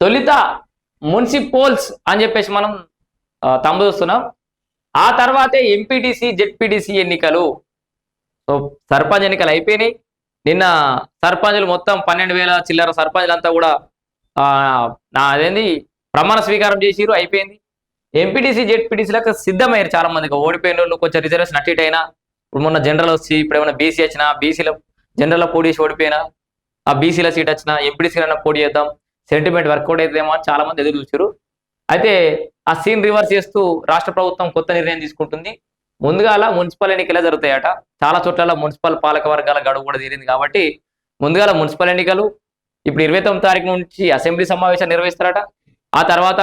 తొలిత మున్సిపోల్స్ అని చెప్పేసి మనం ఆ, చూస్తున్నాం. ఆ తర్వాతే ఎంపీటీసీ జెడ్పీటీసీ ఎన్నికలు. సో సర్పంచ్ ఎన్నికలు అయిపోయినాయి. నిన్న సర్పంచులు మొత్తం పన్నెండు వేల చిల్లర సర్పంచులంతా కూడా నా అదేంది ప్రమాణ స్వీకారం చేసిరు అయిపోయింది. ఎంపీటీసీ జెడ్పీటీసీలకు సిద్ధమయ్యారు చాలా మందికి ఓడిపోయిన వాళ్ళు కొంచెం రిజర్వేషన్ అటు అయినా. ఇప్పుడు మొన్న జనరల్ వచ్చి ఇప్పుడు ఏమైనా బీసీ వచ్చినా బీసీలో జనరల్లో పోటీ చేసి ఓడిపోయినా ఆ బీసీల సీట్ వచ్చినా ఎంపీటీసీలైనా పోటీ చేద్దాం. సెంటిమెంట్ వర్కౌట్ అవుతుందేమో అని చాలా మంది ఎదురు చూసారు అయితే ఆ సీన్ రివర్స్ చేస్తూ రాష్ట్ర ప్రభుత్వం కొత్త నిర్ణయం తీసుకుంటుంది. ముందుగాల మున్సిపల్ ఎన్నికలే జరుగుతాయట. చాలా చోట్ల మున్సిపల్ పాలక వర్గాల గడువు కూడా తీరింది కాబట్టి ముందుగాల మున్సిపల్ ఎన్నికలు ఇప్పుడు ఇరవై తొమ్మిది తారీఖు నుంచి అసెంబ్లీ సమావేశాలు నిర్వహిస్తారట. ఆ తర్వాత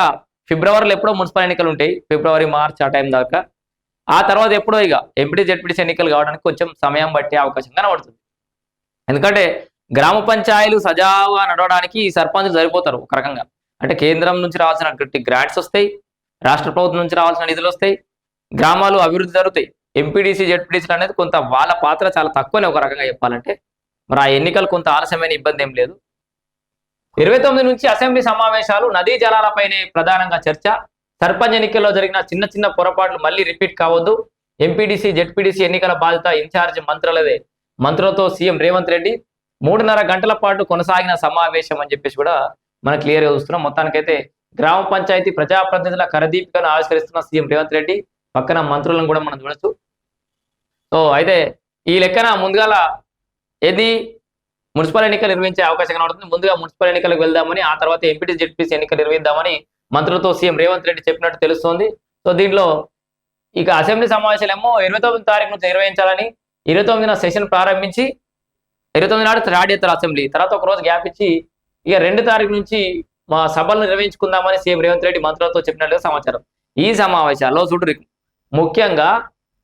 ఫిబ్రవరిలో ఎప్పుడో మున్సిపల్ ఎన్నికలు ఉంటాయి ఫిబ్రవరి మార్చ్ ఆ టైం దాకా. ఆ తర్వాత ఎప్పుడో ఇక ఎంపీటీ జెడ్పీటీసీ ఎన్నికలు కావడానికి కొంచెం సమయం పట్టే అవకాశం కనబడుతుంది. ఎందుకంటే గ్రామ పంచాయతీలు సజావుగా నడవడానికి ఈ సర్పంచులు సరిపోతారు ఒక రకంగా. అంటే కేంద్రం నుంచి రావాల్సినటువంటి గ్రాంట్స్ వస్తాయి రాష్ట్ర ప్రభుత్వం నుంచి రావాల్సిన నిధులు వస్తాయి గ్రామాలు అభివృద్ధి జరుగుతాయి. ఎంపీడీసీ జెడ్పీటీసీలు అనేది కొంత వాళ్ళ పాత్ర చాలా తక్కువనే ఒక రకంగా చెప్పాలంటే. మరి ఆ ఎన్నికలు కొంత ఆలస్యమైన ఇబ్బంది ఏం లేదు. ఇరవై తొమ్మిది నుంచి అసెంబ్లీ సమావేశాలు నదీ జలాలపైనే ప్రధానంగా చర్చ. సర్పంచ్ ఎన్నికల్లో జరిగిన చిన్న చిన్న పొరపాట్లు మళ్ళీ రిపీట్ కావద్దు. ఎంపీడీసీ జెడ్పీడీసీ ఎన్నికల బాధ్యత ఇన్ఛార్జ్ మంత్రులదే. మంత్రులతో సీఎం రేవంత్ రెడ్డి మూడున్నర గంటల పాటు కొనసాగిన సమావేశం అని చెప్పేసి కూడా మనం క్లియర్గా చూస్తున్నాం. మొత్తానికైతే గ్రామ పంచాయతీ ప్రజాప్రతినిధుల కరదీపికను ఆవిష్కరిస్తున్న సీఎం రేవంత్ రెడ్డి పక్కన మంత్రులను కూడా మనం చూడొచ్చు. సో అయితే ఈ లెక్కన ముందుగాల ఏది మున్సిపల్ ఎన్నికలు నిర్వహించే అవకాశం కనబడుతుంది. ముందుగా మున్సిపల్ ఎన్నికలకు వెళ్దామని ఆ తర్వాత ఎంపీటీ జెడ్పీసీ ఎన్నికలు నిర్వహిద్దామని మంత్రులతో సీఎం రేవంత్ రెడ్డి చెప్పినట్టు తెలుస్తోంది. సో దీంట్లో ఇక అసెంబ్లీ సమావేశాలేమో ఇరవై తొమ్మిది తారీఖు నుంచి నిర్వహించాలని ఇరవై తొమ్మిదిన సెషన్ ప్రారంభించి ఇరవై తొమ్మిది నాడు స్టార్ట్ చేస్తారు అసెంబ్లీ. తర్వాత ఒక రోజు గ్యాప్ ఇచ్చి ఇక రెండు తారీఖు నుంచి మా సభలు నిర్వహించుకుందామని సీఎం రేవంత్ రెడ్డి మంత్రులతో చెప్పినట్లు సమాచారం. ఈ సమావేశాల్లో చూడు ముఖ్యంగా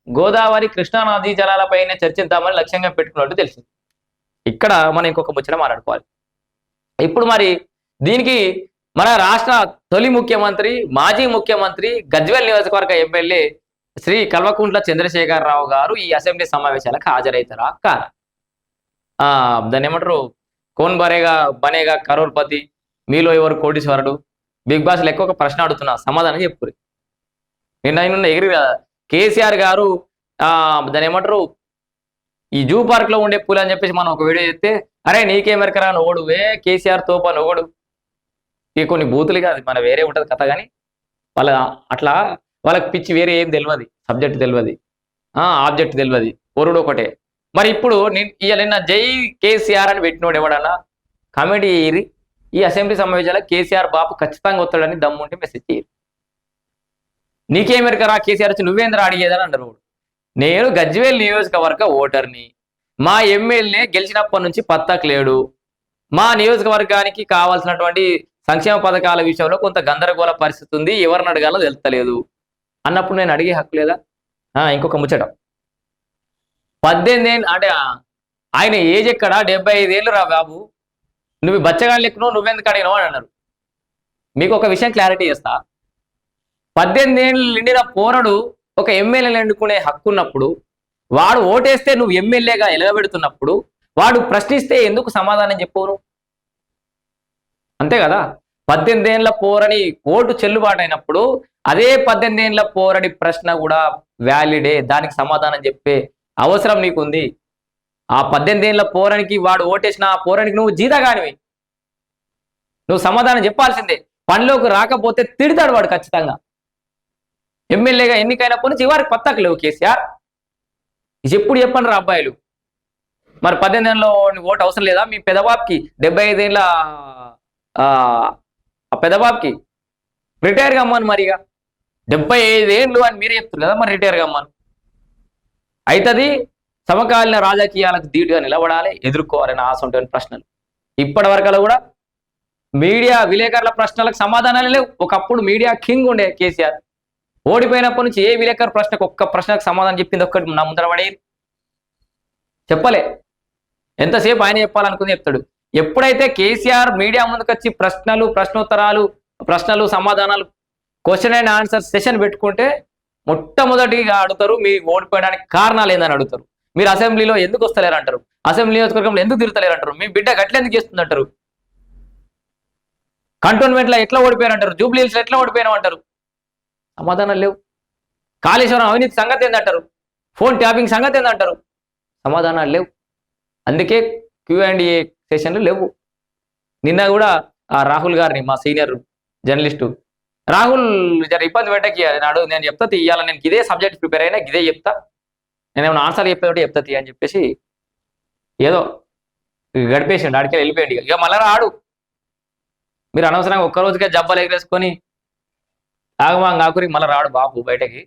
గోదావరి కృష్ణా నదీ జలాలపైనే చర్చిద్దామని లక్ష్యంగా పెట్టుకున్నట్టు తెలిసింది. ఇక్కడ మనం ఇంకొక ముచ్చట మాట్లాడుకోవాలి. ఇప్పుడు మరి దీనికి మన రాష్ట్ర తొలి ముఖ్యమంత్రి మాజీ ముఖ్యమంత్రి గజ్వేల్ నియోజకవర్గ ఎమ్మెల్యే శ్రీ కల్వకుంట్ల చంద్రశేఖర రావు గారు ఈ అసెంబ్లీ సమావేశాలకు హాజరవుతారా? కారా దాన్ని ఏమంటారు? కోన్ బరేగా బనేగా కరోర్పతి మీలో ఎవరు కోటీశ్వరుడు? బిగ్ బాస్ లెక్క ఒక ప్రశ్న అడుగుతున్నా సమాధానం చెప్పుకురి నిన్న ఆయన ఎగిరి కదా. కేసీఆర్ గారు దాని దాన్ని ఏమంటారు? ఈ జూ పార్క్లో ఉండే పూలు అని చెప్పేసి మనం ఒక వీడియో చెప్తే అరే నీకేమెరకరా నోడు వే కేసీఆర్ తోప నోడు ఇక కొన్ని బూతులు కాదు మన వేరే ఉంటుంది కథ కానీ వాళ్ళ అట్లా వాళ్ళకి పిచ్చి వేరే ఏం తెలియదు సబ్జెక్ట్ తెలియదు ఆబ్జెక్ట్ తెలియదు ఒరుడు ఒకటే. మరి ఇప్పుడు నేను ఇవాళ నిన్న జై కేసీఆర్ అని పెట్టినోడు ఎవడన్నా? కామెడీ ఈ అసెంబ్లీ సమావేశాల కేసీఆర్ బాపు ఖచ్చితంగా వస్తాడని దమ్ముంటే మెసేజ్ చేయరు. నీకేమెరకరా కేసీఆర్ వచ్చి నువ్వేంద్ర అడిగేదని అన్నారు వాడు. నేను గజ్వేల్ నియోజకవర్గ ఓటర్ని. మా ఎమ్మెల్యే గెలిచినప్పటి నుంచి పత్తకు లేడు. మా నియోజకవర్గానికి కావాల్సినటువంటి సంక్షేమ పథకాల విషయంలో కొంత గందరగోళ పరిస్థితి ఉంది. ఎవరిని అడగాలో తెలుస్తలేదు అన్నప్పుడు నేను అడిగే హక్కు లేదా? ఇంకొక ముచ్చట. పద్దెనిమిది ఏళ్ళు అంటే ఆయన ఏజ్ ఎక్కడ? డెబ్బై ఐదేళ్ళు రా బాబు. నువ్వు బచ్చగాళ్ళు ఎక్కువ నువ్వెందుకు అడిగినావు అని అన్నారు. మీకు ఒక విషయం క్లారిటీ చేస్తా. పద్దెనిమిది ఏళ్ళు నిండిన పోరడు ఒక ఎమ్మెల్యేలు ఎన్నుకునే హక్కు ఉన్నప్పుడు వాడు ఓటేస్తే నువ్వు ఎమ్మెల్యేగా ఎలగబెడుతున్నప్పుడు వాడు ప్రశ్నిస్తే ఎందుకు సమాధానం చెప్పరు అంతే కదా? పద్దెనిమిది ఏళ్ళ పోరని ఓటు చెల్లుబాటు అయినప్పుడు అదే పద్దెనిమిది ఏళ్ళ పోరడి ప్రశ్న కూడా వ్యాలిడే దానికి సమాధానం చెప్పే అవసరం నీకుంది. ఆ పద్దెనిమిది ఏళ్ళ పోరానికి వాడు ఓటేసిన ఆ పోరానికి నువ్వు జీతగానివి. నువ్వు సమాధానం చెప్పాల్సిందే. పనిలోకి రాకపోతే తిడతాడు వాడు ఖచ్చితంగా. ఎమ్మెల్యేగా ఎన్నికైనప్పటి నుంచి వారికి పత్తకు లేవు కేసీఆర్. ఇది ఎప్పుడు చెప్పండి రా అబ్బాయిలు? మరి పద్దెనిమిది ఏళ్ళలో ఓటు అవసరం లేదా? మీ పెదబాబుకి డెబ్బై ఐదేళ్ళ ఆ ఆ పెదబాబుకి. రిటైర్ కమ్మను మరిగా. డెబ్బై ఐదేళ్ళు అని మీరే చెప్తున్నారు కదా మరి రిటైర్ కమ్మను అవుతుంది సమకాలీన రాజకీయాలకు ధీటుగా నిలబడాలి ఎదుర్కోవాలని ఆశ ఉంటుంది ప్రశ్నలు. ఇప్పటి వరకు కూడా మీడియా విలేకరుల ప్రశ్నలకు సమాధానాలు లేవు. ఒకప్పుడు మీడియా కింగ్ ఉండే కేసీఆర్. ఓడిపోయినప్పటి నుంచి ఏ విలేకరు ప్రశ్నకు ఒక్క ప్రశ్నకు సమాధానం చెప్పింది ఒక్కటి నా ముందర పడేది? చెప్పలే. ఎంతసేపు ఆయన చెప్పాలనుకుని చెప్తాడు. ఎప్పుడైతే కేసీఆర్ మీడియా ముందుకు వచ్చి ప్రశ్నలు ప్రశ్నోత్తరాలు ప్రశ్నలు సమాధానాలు క్వశ్చన్ అండ్ ఆన్సర్ సెషన్ పెట్టుకుంటే మొట్టమొదటిగా అడుగుతారు మీ ఓడిపోయడానికి కారణాలు ఏందని అడుగుతారు. మీరు అసెంబ్లీలో ఎందుకు వస్తలేరు అంటారు? అసెంబ్లీ నియోజకవర్గంలో ఎందుకు తిరుగుతలేరు అంటారు? మీ బిడ్డ గట్ల ఎందుకు చేస్తుంది అంటారు? కంటోన్మెంట్లో ఎట్లా ఓడిపోయారు అంటారు? జూబ్లీ ఎట్లా ఓడిపోయాను అంటారు? సమాధానాలు లేవు. కాళేశ్వరం అవినీతి సంగతి ఏందంటారు ఫోన్ ట్యాపింగ్ సంగతి ఏందంటారు సమాధానాలు లేవు. అందుకే క్యూ అండ్ ఏ సెషన్లు లేవు. నిన్న కూడా ఆ రాహుల్ గారిని మా సీనియర్ జర్నలిస్టు రాహుల్ జర ఇబ్బంది పెట్టకి నాడు నేను చెప్తా తీయాలని నేను ఇదే సబ్జెక్ట్ ప్రిపేర్ అయినా ఇదే చెప్తా. నేను ఏమైనా ఆన్సర్ చెప్పేటప్పుడు చెప్తా తీ అని చెప్పేసి ఏదో గడిపేసిండు ఆడికి వెళ్ళిపోయింది ఇక. మళ్ళీ రాడు. మీరు అనవసరంగా ఒక్క రోజుకే జబ్బలు ఎగరేసుకొని ఆగమా ఆకురి మళ్ళీ రాడు బాబు బయటకి.